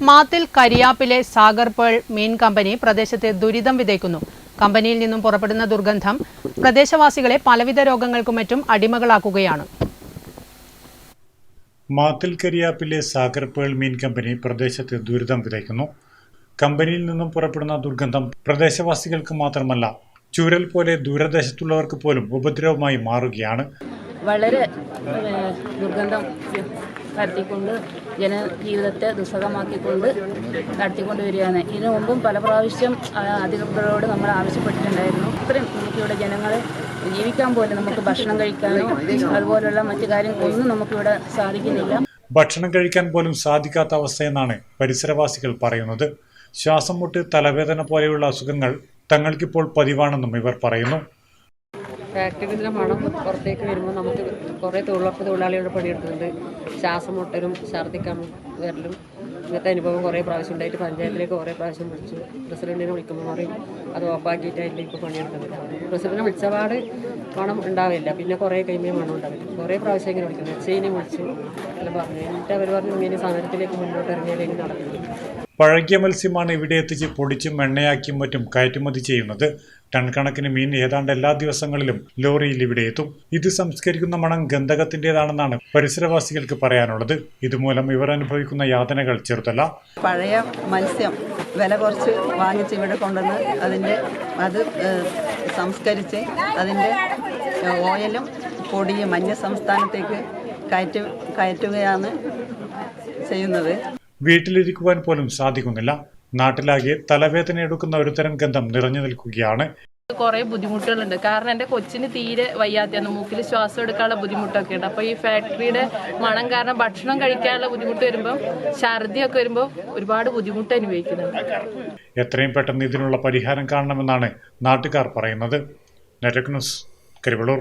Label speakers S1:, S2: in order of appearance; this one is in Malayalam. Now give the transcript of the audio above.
S1: മാത്തിൽ കരിയാപ്പിലെ സാഗർ പേൾ മീൻ കമ്പനി പ്രദേശത്തെ ദുരിതം വിതയ്ക്കുന്നു. കമ്പനിയിൽ നിന്നും പുറപ്പെടുന്ന ദുർഗന്ധം പ്രദേശവാസികളെ പലവിധ രോഗങ്ങൾക്കും മറ്റും അടിമകളാക്കുകയാണ്.
S2: മാത്തിൽ കരിയാപ്പിലെ സാഗർ പേൾ മീൻ കമ്പനി പ്രദേശത്തെ ദുരിതം വിതയ്ക്കുന്നു. കമ്പനിയിൽ നിന്നും പുറപ്പെടുന്ന ദുർഗന്ധം പ്രദേശവാസികൾക്ക് മാത്രമല്ല ചുരൽ പോലെ ദൂരദേശത്തുള്ളവർക്ക് പോലും ഉപദ്രവമായി മാറുകയാണ്.
S3: വളരെ ദുർഗന്ധം പരത്തിക്കൊണ്ട് ജനജീവിതത്തെ ദുസ്സഹമാക്കിക്കൊണ്ട് നടത്തിക്കൊണ്ട് വരികയാണ് ഇതിനു മുമ്പും പല പ്രാവശ്യം അധികൃതരോട് നമ്മൾ ആവശ്യപ്പെട്ടിട്ടുണ്ടായിരുന്നു. ഇത്രയും നമുക്കിവിടെ ജനങ്ങളെ ജീവിക്കാൻ പോലും നമുക്ക് ഭക്ഷണം കഴിക്കാനോ അതുപോലുള്ള മറ്റു കാര്യങ്ങളൊന്നും നമുക്കിവിടെ സാധിക്കുന്നില്ല.
S2: ഭക്ഷണം കഴിക്കാൻ പോലും സാധിക്കാത്ത അവസ്ഥയെന്നാണ് പരിസരവാസികൾ പറയുന്നത്. ശ്വാസം മുട്ട് തലവേദന പോലെയുള്ള അസുഖങ്ങൾ തങ്ങൾക്കിപ്പോൾ പതിവാണെന്നും ഇവർ പറയുന്നു.
S4: ഫാക്ടറിയിലെ മണം പുറത്തേക്ക് വരുമ്പോൾ നമുക്ക് കുറേ തൊഴിലുറപ്പ് തൊഴിലാളികളുടെ പണിയെടുത്തിട്ടുണ്ട് ശ്വാസം മുട്ടലും ഛർദ്ദിക്കാൻ വരലും ഇന്നത്തെ അനുഭവം കുറേ പ്രാവശ്യം ഉണ്ടായിട്ട് പഞ്ചായത്തിലേക്ക് കുറേ പ്രാവശ്യം വിളിച്ചു. പ്രസിഡന്റിനെ വിളിക്കുമ്പോൾ പറയും അത് ഓഫാക്കിയിട്ടായില്ല ഇപ്പോൾ പണിയെടുക്കുന്നത് പ്രസിഡന്റിനെ വിളിച്ചപാട് മണം ഉണ്ടാവില്ല. പിന്നെ കുറേ കഴിയുമ്പോൾ മണം ഉണ്ടാവില്ല. കുറേ പ്രാവശ്യം ഇങ്ങനെ വിളിക്കുന്നു. എച്ച് വിളിച്ചു. എല്ലാം പറഞ്ഞു എന്നിട്ട് അവർ പറഞ്ഞു ഇങ്ങനെ സമരത്തിലേക്ക് മുന്നോട്ട് ഇറങ്ങിയാലേക്ക് നടക്കുന്നു
S2: പഴകിയ മത്സ്യമാണ് ഇവിടെ എത്തിച്ച് പൊടിച്ചും എണ്ണയാക്കിയും മറ്റും കയറ്റുമതി ചെയ്യുന്നത്. ടൺ കണക്കിന് മീൻ ഏതാണ്ട് എല്ലാ ദിവസങ്ങളിലും ലോറിയിൽ ഇവിടെ എത്തും. ഇത് സംസ്കരിക്കുന്ന മണം ഗന്ധകത്തിന്റെതാണെന്നാണ് പരിസരവാസികൾക്ക് പറയാനുള്ളത്. ഇതുമൂലം ഇവർ അനുഭവിക്കുന്ന യാതനകൾ ചെറുതല്ല.
S5: പഴയ മത്സ്യം വില കുറച്ച് വാങ്ങിച്ച് ഇവിടെ കൊണ്ടുവന്ന് അതിന്റെ അത് സംസ്കരിച്ച് അതിന്റെ ഓയിലും പൊടിയും അന്യ സംസ്ഥാനത്തേക്ക് കയറ്റു കയറ്റുകയാണ് ചെയ്യുന്നത്.
S2: വീട്ടിലിരിക്കുവാൻ പോലും സാധിക്കുന്നില്ല. നാട്ടിലാകെ തലവേദന എടുക്കുന്ന ഒരുതരം ഗന്ധം നിറഞ്ഞു നിൽക്കുകയാണ്.
S6: കുറേ ബുദ്ധിമുട്ടുകളുണ്ട്. കാരണം എന്റെ കൊച്ചിന് തീരെ വയ്യാത്തയാണ് മൂക്കിൽ ശ്വാസം എടുക്കാനുള്ള ബുദ്ധിമുട്ടൊക്കെ ഉണ്ട് അപ്പോൾ ഈ ഫാക്ടറിയുടെ മണം കാരണം ഭക്ഷണം കഴിക്കാനുള്ള ബുദ്ധിമുട്ട് വരുമ്പോൾ ഛർദിയൊക്കെ വരുമ്പോൾ ഒരുപാട് ബുദ്ധിമുട്ട് അനുഭവിക്കുന്നുണ്ട്.
S2: എത്രയും പെട്ടെന്ന് ഇതിനുള്ള പരിഹാരം കാണണമെന്നാണ് നാട്ടുകാർ പറയുന്നത്. നെറ്റക് ന്യൂസ് കരിവളൂർ.